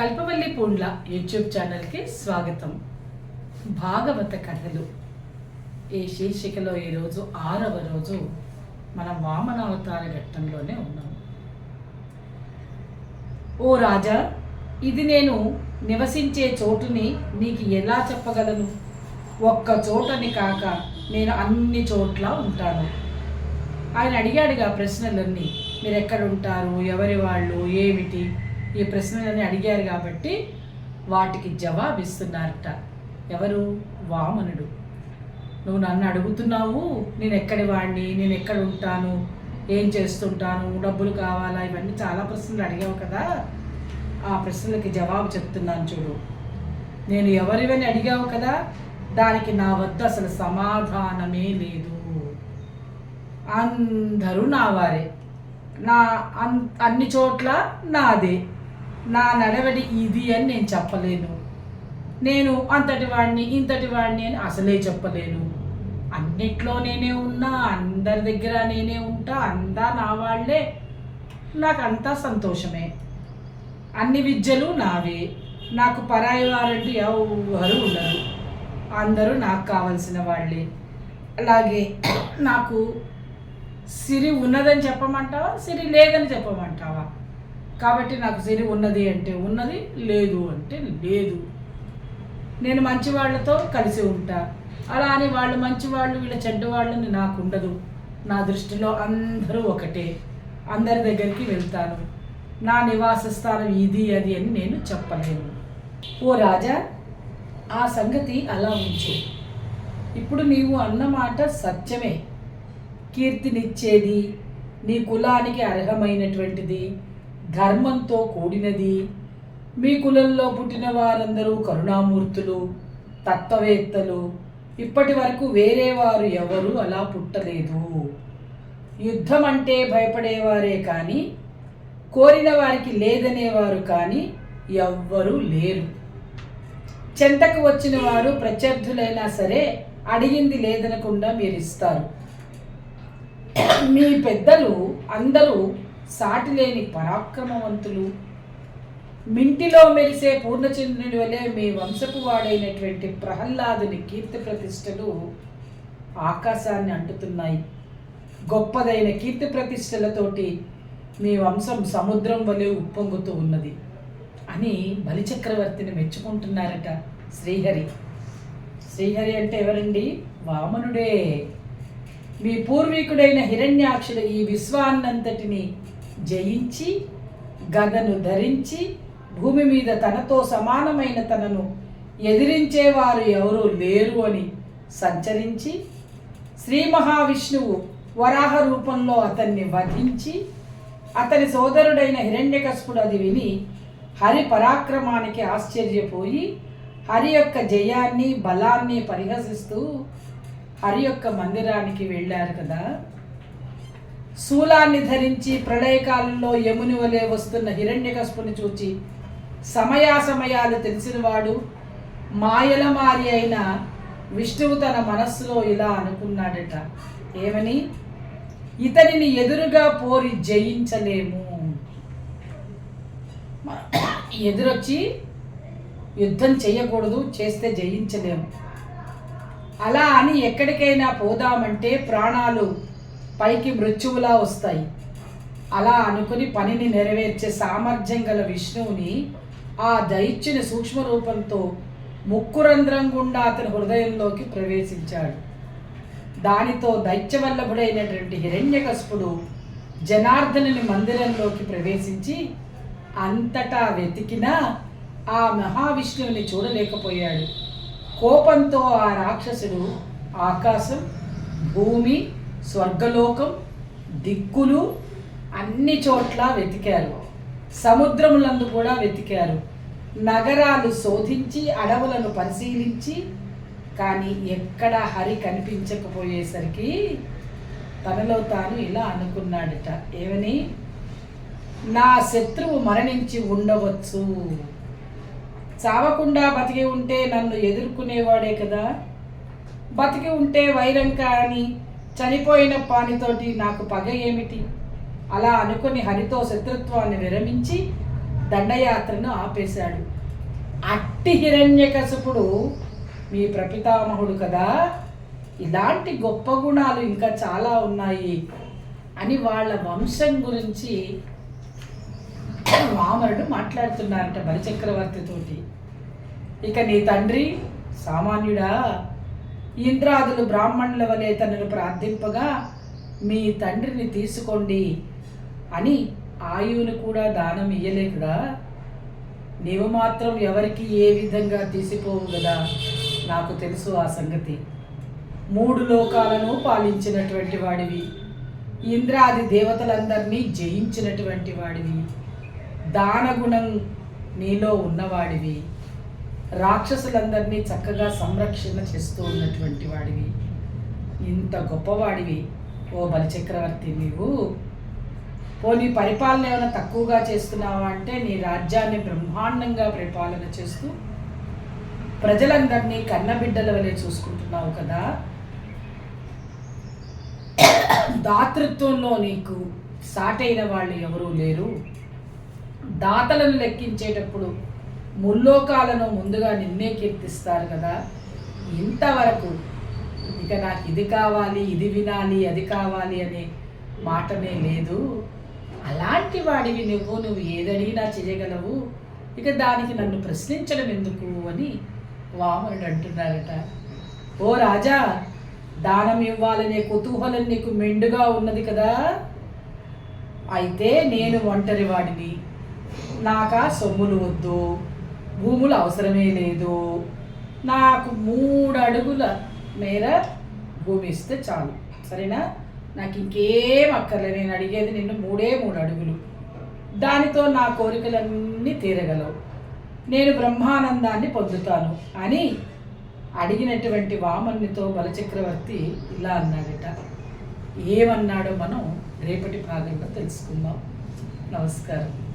కల్పవల్లి Poondla YouTube ఛానల్కి స్వాగతం. భాగవత కథలు. ఈ శీర్షికలో ఈరోజు ఆరవ రోజు మనం వామనావతార ఘట్టంలోనే ఉన్నాం ఓ రాజా ఇది నేను నివసించే చోటుని నీకు ఎలా చెప్పగలను? ఒక్క చోటని కాక నేను అన్ని చోట్ల ఉంటాను. ఆయన అడిగాడుగా ప్రశ్నలన్నీ. మీరు ఎక్కడుంటారు ఎవరి వాళ్ళు? ఏమిటి? ఈ ప్రశ్నలన్నీ అడిగారు కాబట్టి వాటికి జవాబిస్తున్నారట. ఎవరు? వామనుడు. నువ్వు నన్ను అడుగుతున్నావు నేను ఎక్కడి వాడిని నేను ఎక్కడ ఉంటాను ఏం చేస్తుంటాను డబ్బులు కావాలా ఇవన్నీ చాలా ప్రశ్నలు అడిగావు కదా. ఆ ప్రశ్నలకి జవాబు చెప్తున్నాను చూడు. నేను ఎవరివని అడిగావు కదా దానికి నా వద్ద అసలు సమాధానమే లేదు. అందరూ నా వారే. నా అన్ అన్ని చోట్ల నాదే. నా నడవడి ఇది అని నేను చెప్పలేను. నేను అంతటి వాడిని ఇంతటి వాడిని అని అసలే చెప్పలేను. అన్నిట్లో నేనే ఉన్నా అందరి దగ్గర నేనే ఉంటా అందా నా వాళ్ళే. నాకు సంతోషమే. అన్ని విద్యలు నావే. నాకు పరాయి వారంటూ ఎవరు ఉండరు. అందరూ నాకు కావలసిన వాళ్ళే. అలాగే నాకు సిరి ఉన్నదని చెప్పమంటావా సిరి లేదని చెప్పమంటావా? కాబట్టి నాకు సిరి ఉన్నది అంటే ఉన్నది లేదు అంటే లేదు. నేను మంచి వాళ్ళతో కలిసి ఉంటా. అలా అని వాళ్ళు మంచి వాళ్ళు వీళ్ళ చెడ్డ వాళ్ళని నాకు ఉండదు. నా దృష్టిలో అందరూ ఒకటే. అందరి దగ్గరికి వెళ్తాను. నా నివాస స్థానం ఇది అది అని నేను చెప్పలేను. ఓ రాజా ఆ సంగతి అలా ఉంచు. ఇప్పుడు నీవు అన్నమాట సత్యమే. కీర్తినిచ్చేది నీ కులానికి అర్హమైనటువంటిది ధర్మంతో కూడినది. మీ కులంలో పుట్టిన వారందరూ కరుణామూర్తులు తత్వవేత్తలు. ఇప్పటి వరకు వేరే వారు ఎవరు అలా పుట్టలేదు. యుద్ధం అంటే భయపడేవారే కానీ కోరిన వారికి లేదనేవారు కానీ ఎవ్వరూ లేరు. చెంతకు వచ్చిన వారు ప్రత్యర్థులైనా సరే అడిగింది లేదనకుండా మీరు ఇస్తారు మీ పెద్దలు అందరూ సాటి లేని పరాక్రమవంతులు. మింటిలో మెరిసే పూర్ణచంద్రుని వలె మీ వంశపు వాడైనటువంటి ప్రహ్లాదుని కీర్తి ప్రతిష్టలు ఆకాశాన్ని అంటుతున్నాయి. గొప్పదైన కీర్తి ప్రతిష్టలతోటి మీ వంశం సముద్రం వలె ఉప్పొంగుతూ ఉన్నది అని బలిచక్రవర్తిని మెచ్చుకుంటున్నారట శ్రీహరి. శ్రీహరి అంటే ఎవరండి? వామనుడే. మీ పూర్వీకుడైన హిరణ్యాక్షుడు ఈ విశ్వాన్నంతటిని జయించి గదను ధరించి భూమి మీద తనతో సమానమైన తనను ఎదిరించేవారు ఎవరూ లేరు అని సంచరించి శ్రీ మహావిష్ణువు వరాహ రూపంలో అతన్ని వధించి అతని సోదరుడైన హిరణ్యకశపుడు అది విని హరి పరాక్రమానికి ఆశ్చర్యపోయి హరి యొక్క జయాన్ని బలాన్ని పరిహసిస్తూ హరి యొక్క మందిరానికి వెళ్ళారు కదా. శూలాన్ని ధరించి ప్రళయకాలంలో యముని వలె వస్తున్న హిరణ్యకస్పుని చూచి సమయాసమయాలు తెలిసినవాడు మాయలమారి అయిన విష్ణువు తన మనస్సులో ఇలా అనుకున్నాడట. ఏమని? ఇతనిని ఎదురుగా పోరి జయించలేము. ఎదురొచ్చి యుద్ధం చేయకూడదు చేస్తే జయించలేము. అలా అని ఎక్కడికైనా పోదామంటే ప్రాణాలు పైకి మృత్యువులా వస్తాయి. అలా అనుకుని పనిని నెరవేర్చే సామర్థ్యం గల విష్ణువుని ఆ దైత్యుని సూక్ష్మ రూపంతో ముక్కురంధ్రం గుండా అతని హృదయంలోకి ప్రవేశించాడు. దానితో దైత్యవల్లభుడైనటువంటి హిరణ్యకస్పుడు జనార్దనుని మందిరంలోకి ప్రవేశించి అంతటా వెతికినా ఆ మహావిష్ణువుని చూడలేకపోయాడు. కోపంతో ఆ రాక్షసుడు ఆకాశం భూమి స్వర్గలోకం దిక్కులు అన్ని చోట్ల వెతికారు. సముద్రములందు కూడా వెతికారు. నగరాలు శోధించి అడవులను పరిశీలించి కానీ ఎక్కడ హరి కనిపించకపోయేసరికి తనలో తాను ఇలా అనుకున్నాడట ఏమని? నా శత్రువు మరణించి ఉండవచ్చు. చావకుండా బతికి ఉంటే నన్ను ఎదుర్కొనేవాడే కదా. బతికి ఉంటే వైరం కానీ చనిపోయిన పానితోటి నాకు పగ ఏమిటి? అలా అనుకుని హరితో శత్రుత్వాన్ని విరమించి దండయాత్రను ఆపేశాడు. అట్టి హిరణ్యకశపుడు మీ ప్రపితామహుడు కదా. ఇలాంటి గొప్ప గుణాలు ఇంకా చాలా ఉన్నాయి అని వాళ్ళ వంశం గురించి వామనుడు మాట్లాడుతున్నారట బలిచక్రవర్తితోటి ఇక నీ తండ్రి సామాన్యుడా? ఇంద్రాదులు బ్రాహ్మణుల వలె తనను ప్రార్థింపగా మీ తండ్రిని తీసుకోండి అని ఆయువును కూడా దానం ఇయ్యలేకుడా నీవు మాత్రం ఎవరికి ఏ విధంగా తీసిపోవు కదా? నాకు తెలుసు ఆ సంగతి. మూడు లోకాలను పాలించినటువంటి వాడివి. ఇంద్రాది దేవతలందరినీ జయించినటువంటి వాడివి. దానగుణం నీలో ఉన్నవాడివి. రాక్షసులందరినీ చక్కగా సంరక్షణ చేస్తూ ఉన్నటువంటి వాడివి. ఇంత గొప్పవాడివి. ఓ బలిచక్రవర్తి నీవు. పోనీ పరిపాలన ఏమైనా తక్కువగా చేస్తున్నావా అంటే నీ రాజ్యాన్ని బ్రహ్మాండంగా పరిపాలన చేస్తూ ప్రజలందరినీ కన్నబిడ్డల వలె చూసుకుంటున్నావు కదా. దాతృత్వంలో నీకు సాటైన వాళ్ళు ఎవరూ లేరు. దాతలను లెక్కించేటప్పుడు ముల్లోకాలను ముందుగా నిన్నే కీర్తిస్తారు కదా. ఇంతవరకు ఇక నాకు ఇది కావాలి ఇది వినాలి అది కావాలి అనే మాటనే లేదు. అలాంటి వాడివి నువ్వు నువ్వు ఏదడిగినా చేయగలవు. ఇక దానికి నన్ను ప్రశ్నించడం ఎందుకు అని వామనుడు అంటున్నారట. ఓ రాజా దానం ఇవ్వాలనే కుతూహలం నీకు మెండుగా ఉన్నది కదా. అయితే నేను ఒంటరి వాడిని నాకా సొమ్ములు వద్దు. భూములు అవసరమే లేదు. నాకు మూడు అడుగుల మేర భూమి ఇస్తే చాలు. సరేనా? నాకు ఇంకేం అక్కర్లే నేను అడిగేది నిన్ను మూడే మూడు అడుగులు. దానితో నా కోరికలన్నీ తీరగలవు. నేను బ్రహ్మానందాన్ని పొందుతాను అని అడిగినటువంటి వామన్నితో బలచక్రవర్తి ఇలా అన్నాడట. ఏమన్నాడో మనం రేపటి భాగంలో తెలుసుకుందాం. నమస్కారం.